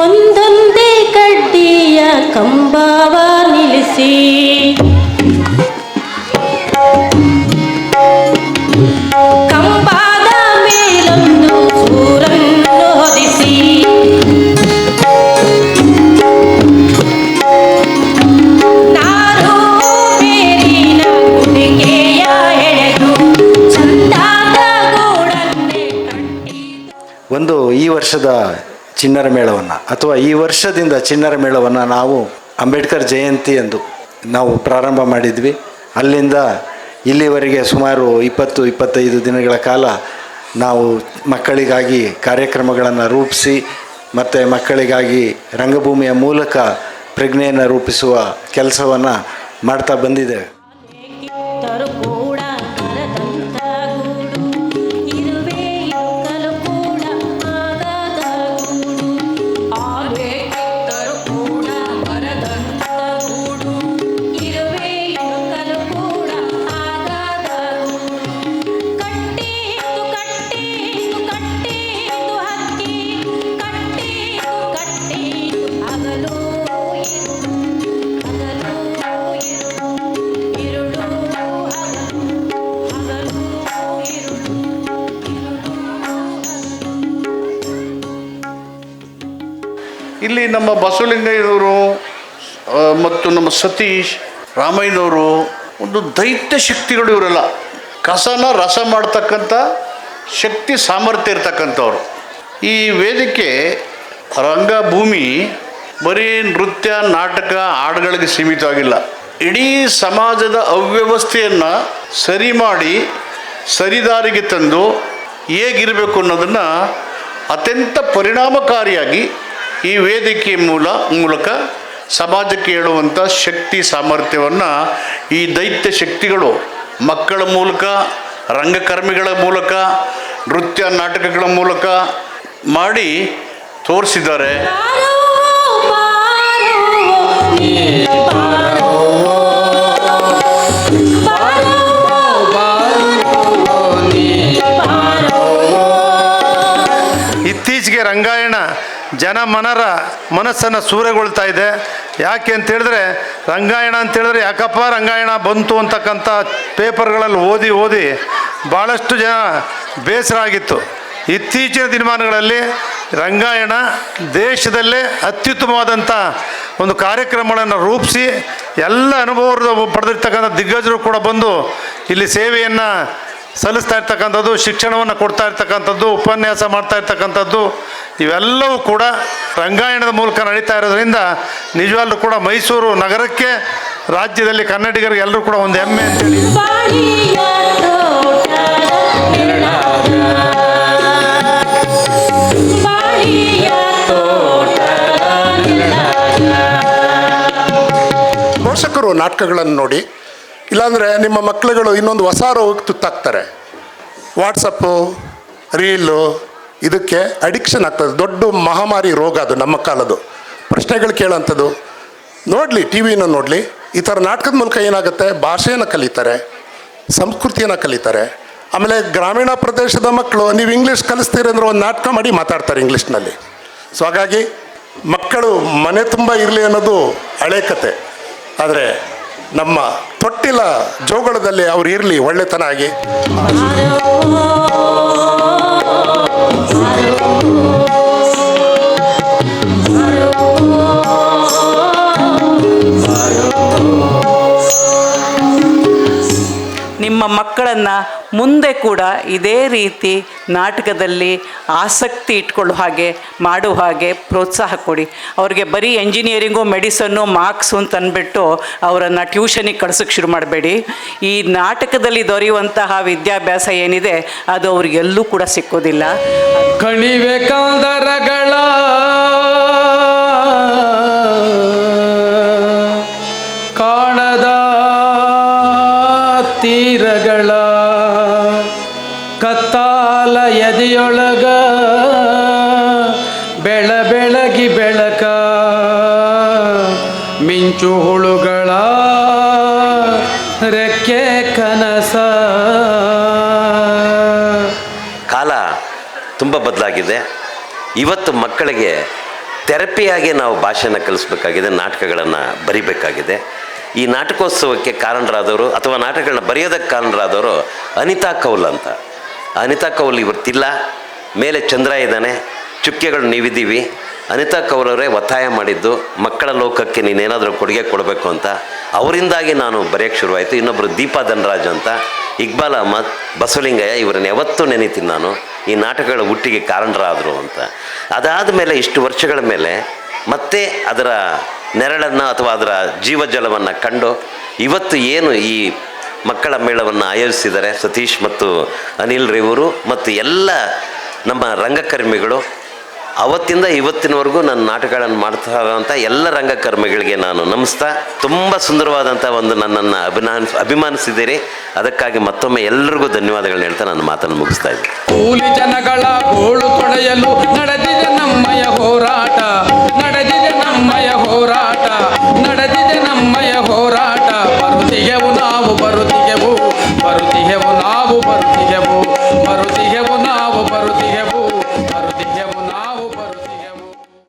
ಒಂದೊಂದೇ ಕಡ್ಡಿಯ ಕಂಬಾವ ನಿಲ್ಲಿಸಿ. ಕಂಬದ ಮೇಲೊಂದು ಸೂರನ್ನು ಹೊದಿಸಿ. ನಾರು ಮೇರಿನ ಕುಡಿಗೆಯ ಎಳೆದು ಚಂದಾದ ಗೂಡನ್ನೇ ಕಟ್ಟಿತು. ಒಂದು ಈ ವರ್ಷದ ಚಿಣ್ಣರ ಮೇಳವನ್ನು ಅಥವಾ ಈ ವರ್ಷದಿಂದ ಚಿನ್ನರ ಮೇಳವನ್ನು ನಾವು ಅಂಬೇಡ್ಕರ್ ಜಯಂತಿ ಎಂದು ನಾವು ಪ್ರಾರಂಭ ಮಾಡಿದ್ವಿ. ಅಲ್ಲಿಂದ ಇಲ್ಲಿವರೆಗೆ ಸುಮಾರು ಇಪ್ಪತ್ತು, ಇಪ್ಪತ್ತೈದು ದಿನಗಳ ಕಾಲ ನಾವು ಮಕ್ಕಳಿಗಾಗಿ ಕಾರ್ಯಕ್ರಮಗಳನ್ನು ರೂಪಿಸಿ ಮತ್ತು ಮಕ್ಕಳಿಗಾಗಿ ರಂಗಭೂಮಿಯ ಮೂಲಕ ಪ್ರಜ್ಞೆಯನ್ನು ರೂಪಿಸುವ ಕೆಲಸವನ್ನು ಮಾಡ್ತಾ ಬಂದಿದ್ದೇವೆ. ನಮ್ಮ ಬಸವಲಿಂಗಯ್ಯನವರು ಮತ್ತು ನಮ್ಮ ಸತೀಶ್ ರಾಮಯ್ಯನವರು ಒಂದು ದೈತ್ಯ ಶಕ್ತಿಗಳು ಇವರೆಲ್ಲ. ಕಸನ ರಸ ಮಾಡ್ತಕ್ಕಂಥ ಶಕ್ತಿ ಸಾಮರ್ಥ್ಯ ಇರ್ತಕ್ಕಂಥವ್ರು. ಈ ವೇದಿಕೆ ರಂಗಭೂಮಿ, ಬರೀ ನೃತ್ಯ, ನಾಟಕ, ಹಾಡುಗಳಿಗೆ ಸೀಮಿತವಾಗಿಲ್ಲ ಇಡೀ ಸಮಾಜದ ಅವ್ಯವಸ್ಥೆಯನ್ನು ಸರಿ ಮಾಡಿ ಸರಿದಾರಿಗೆ ತಂದು ಹೇಗಿರಬೇಕು ಅನ್ನೋದನ್ನು ಅತ್ಯಂತ ಪರಿಣಾಮಕಾರಿಯಾಗಿ ಈ ವೇದಿಕೆ ಮೂಲ, ಮೂಲಕ ಸಮಾಜಕ್ಕೆ ಹೇಳುವಂಥ ಶಕ್ತಿ ಸಾಮರ್ಥ್ಯವನ್ನು ಈ ದೈತ್ಯ ಶಕ್ತಿಗಳು ಮಕ್ಕಳ ಮೂಲಕ, ರಂಗಕರ್ಮಿಗಳ ಮೂಲಕ, ನೃತ್ಯ ನಾಟಕಗಳ ಮೂಲಕ ಮಾಡಿ ತೋರಿಸಿದ್ದಾರೆ. ಜನ ಮನರ ಮನಸ್ಸನ್ನು ಸೂರೆಗೊಳ್ತಾ ಇದೆ. ಯಾಕೆ ಅಂತ ಹೇಳಿದ್ರೆ, ರಂಗಾಯಣ ಅಂತ ಹೇಳಿದ್ರೆ, ಯಾಕಪ್ಪ ರಂಗಾಯಣ ಬಂತು ಅಂತಕ್ಕಂಥ ಪೇಪರ್ಗಳಲ್ಲಿ ಓದಿ ಓದಿ ಭಾಳಷ್ಟು ಜನ ಬೇಸರ ಆಗಿತ್ತು ಇತ್ತೀಚಿನ ದಿನಮಾನಗಳಲ್ಲಿ ರಂಗಾಯಣ ದೇಶದಲ್ಲೇ ಅತ್ಯುತ್ತಮವಾದಂಥ ಒಂದು ಕಾರ್ಯಕ್ರಮಗಳನ್ನು ರೂಪಿಸಿ ಎಲ್ಲ ಅನುಭವ ಪಡೆದಿರ್ತಕ್ಕಂಥ ದಿಗ್ಗಜರು ಕೂಡ ಬಂದು ಇಲ್ಲಿ ಸೇವೆಯನ್ನು ಸಲ್ಲಿಸ್ತಾ ಇರ್ತಕ್ಕಂಥದ್ದು, ಶಿಕ್ಷಣವನ್ನು ಕೊಡ್ತಾ ಇರ್ತಕ್ಕಂಥದ್ದು, ಉಪನ್ಯಾಸ ಮಾಡ್ತಾ ಇರ್ತಕ್ಕಂಥದ್ದು ಇವೆಲ್ಲವೂ ಕೂಡ ರಂಗಾಯಣದ ಮೂಲಕ ನಡೀತಾ ಇರೋದ್ರಿಂದ ನಿಜವಾಗ್ಲೂ ಕೂಡ ಮೈಸೂರು ನಗರಕ್ಕೆ, ರಾಜ್ಯದಲ್ಲಿ ಕನ್ನಡಿಗರಿಗೆ ಎಲ್ಲರೂ ಕೂಡ ಒಂದು ಹೆಮ್ಮೆ ಅಂತೇಳಿ ಪೋಷಕರು ನಾಟಕಗಳನ್ನು ನೋಡಿ, ಇಲ್ಲಾಂದರೆ ನಿಮ್ಮ ಮಕ್ಕಳುಗಳು ಇನ್ನೊಂದು ಹೊಸ ರೋಗಕ್ಕೆ ತುತ್ತಾಗ್ತಾರೆ. ವಾಟ್ಸಪ್ಪು ರೀಲು ಇದಕ್ಕೆ ಅಡಿಕ್ಷನ್ ಆಗ್ತದೆ. ದೊಡ್ಡ ಮಹಾಮಾರಿ ರೋಗ ಅದು ನಮ್ಮ ಕಾಲದ್ದು. ಪ್ರಶ್ನೆಗಳು ಕೇಳೋಂಥದ್ದು ನೋಡಲಿ ಟಿ ವಿನ ನೋಡಲಿ, ಈ ಥರ ನಾಟಕದ ಮೂಲಕ ಏನಾಗುತ್ತೆ? ಭಾಷೆಯನ್ನು ಕಲಿತಾರೆ, ಸಂಸ್ಕೃತಿಯನ್ನು ಕಲಿತಾರೆ. ಆಮೇಲೆ ಗ್ರಾಮೀಣ ಪ್ರದೇಶದ ಮಕ್ಕಳು, ನೀವು ಇಂಗ್ಲೀಷ್ ಕಲಿಸ್ತೀರಿ ಅಂದ್ರೆ ಒಂದು ನಾಟಕ ಮಾಡಿ ಮಾತಾಡ್ತಾರೆ ಇಂಗ್ಲೀಷ್ನಲ್ಲಿ ಸೊ ಹಾಗಾಗಿ ಮಕ್ಕಳು ಮನೆ ತುಂಬ ಇರಲಿ ಅನ್ನೋದು ಹಳೆ ಕತೆ. ಆದರೆ ನಮ್ಮ ತೊಟ್ಟಿಲ ಜೋಗಳದಲ್ಲಿ ಅವ್ರು ಇರಲಿ ಒಳ್ಳೆತನ ಆಗಿ. ನಿಮ್ಮ ಮಕ್ಕಳನ್ನು ಮುಂದೆ ಕೂಡ ಇದೇ ರೀತಿ ನಾಟಕದಲ್ಲಿ ಆಸಕ್ತಿ ಇಟ್ಕೊಳ್ಳೋ ಹಾಗೆ ಮಾಡುವ ಹಾಗೆ ಪ್ರೋತ್ಸಾಹ ಕೊಡಿ. ಅವ್ರಿಗೆ ಬರೀ ಎಂಜಿನಿಯರಿಂಗು ಮೆಡಿಸನ್ನು ಮಾರ್ಕ್ಸು ಅಂತ ಅಂದ್ಬಿಟ್ಟು ಅವರನ್ನು ಟ್ಯೂಷನಿಗೆ ಕಳ್ಸೋಕ್ಕೆ ಶುರು ಮಾಡಬೇಡಿ. ಈ ನಾಟಕದಲ್ಲಿ ದೊರೆಯುವಂತಹ ವಿದ್ಯಾಭ್ಯಾಸ ಏನಿದೆ, ಅದು ಅವ್ರಿಗೆಲ್ಲೂ ಕೂಡ ಸಿಕ್ಕೋದಿಲ್ಲ. ಕಣಿವೆ ಎದೆಯೊಳಗ ಬೆಳ ಬೆಳಗಿ ಬೆಳಕ ಮಿಂಚು ಹುಳುಗಳ ರೆಕ್ಕೆ ಕನಸ. ಕಾಲ ತುಂಬ ಬದಲಾಗಿದೆ. ಇವತ್ತು ಮಕ್ಕಳಿಗೆ ಥೆರಪಿಯಾಗಿ ನಾವು ಭಾಷೆನ ಕಲಿಸ್ಬೇಕಾಗಿದೆ, ನಾಟಕಗಳನ್ನು ಬರಿಬೇಕಾಗಿದೆ. ಈ ನಾಟಕೋತ್ಸವಕ್ಕೆ ಕಾರಣರಾದವರು ಅಥವಾ ನಾಟಕಗಳನ್ನ ಬರೆಯೋದಕ್ಕೆ ಕಾರಣರಾದವರು ಅನಿತಾ ಕೌಲ್ ಅಂತ. ಅನಿತಾ ಕೌಲ್ ಇವತ್ತಿಲ್ಲ. ಮೇಲೆ ಚಂದ್ರ ಇದ್ದಾನೆ. ಚುಕ್ಕೆಗಳು ನೀವಿದ್ದೀವಿ. ಅನಿತಾ ಕೌಲ್ ಅವರೇ ಒತ್ತಾಯ ಮಾಡಿದ್ದು, ಮಕ್ಕಳ ಲೋಕಕ್ಕೆ ನೀನೇನಾದರೂ ಕೊಡುಗೆ ಕೊಡಬೇಕು ಅಂತ. ಅವರಿಂದಾಗಿ ನಾನು ಬರೆಯೋಕ್ಕೆ ಶುರುವಾಯಿತು. ಇನ್ನೊಬ್ಬರು ದೀಪಾ ಧನರಾಜ್ ಅಂತ. ಇಕ್ಬಾಲ್ ಅಹಮದ್, ಬಸವಲಿಂಗಯ್ಯ ಇವರನ್ನ ಯಾವತ್ತೂ ನೆನೀತೀನಿ ನಾನು. ಈ ನಾಟಕಗಳ ಹುಟ್ಟಿಗೆ ಕಾರಣರಾದರು ಅಂತ. ಅದಾದ ಮೇಲೆ ಇಷ್ಟು ವರ್ಷಗಳ ಮೇಲೆ ಮತ್ತೆ ಅದರ ನೆರಳನ್ನು ಅಥವಾ ಅದರ ಜೀವಜಲವನ್ನು ಕಂಡು ಇವತ್ತು ಏನು ಈ ಮಕ್ಕಳ ಮೇಳವನ್ನು ಆಯೋಜಿಸಿದ್ದಾರೆ ಸತೀಶ್ ಮತ್ತು ಅನಿಲ್ ರೇವರು ಮತ್ತು ಎಲ್ಲ ನಮ್ಮ ರಂಗಕರ್ಮಿಗಳು. ಅವತ್ತಿಂದ ಇವತ್ತಿನವರೆಗೂ ನನ್ನ ನಾಟಕಗಳನ್ನು ಮಾಡ್ತಾ ಇರೋಂಥ ಎಲ್ಲ ರಂಗಕರ್ಮಿಗಳಿಗೆ ನಾನು ನಮಿಸ್ತಾ. ತುಂಬ ಸುಂದರವಾದಂಥ ಒಂದು ನನ್ನನ್ನು ಅಭಿಮಾನಿಸ್ ಅಭಿಮಾನಿಸಿದ್ದೀರಿ. ಅದಕ್ಕಾಗಿ ಮತ್ತೊಮ್ಮೆ ಎಲ್ಲರಿಗೂ ಧನ್ಯವಾದಗಳನ್ನ ಹೇಳ್ತಾ ನನ್ನ ಮಾತನ್ನು ಮುಗಿಸ್ತಾ ಇದ್ದೀನಿ. ಕೂಲಿ ಜನಗಳ ಹೋರಾಟ.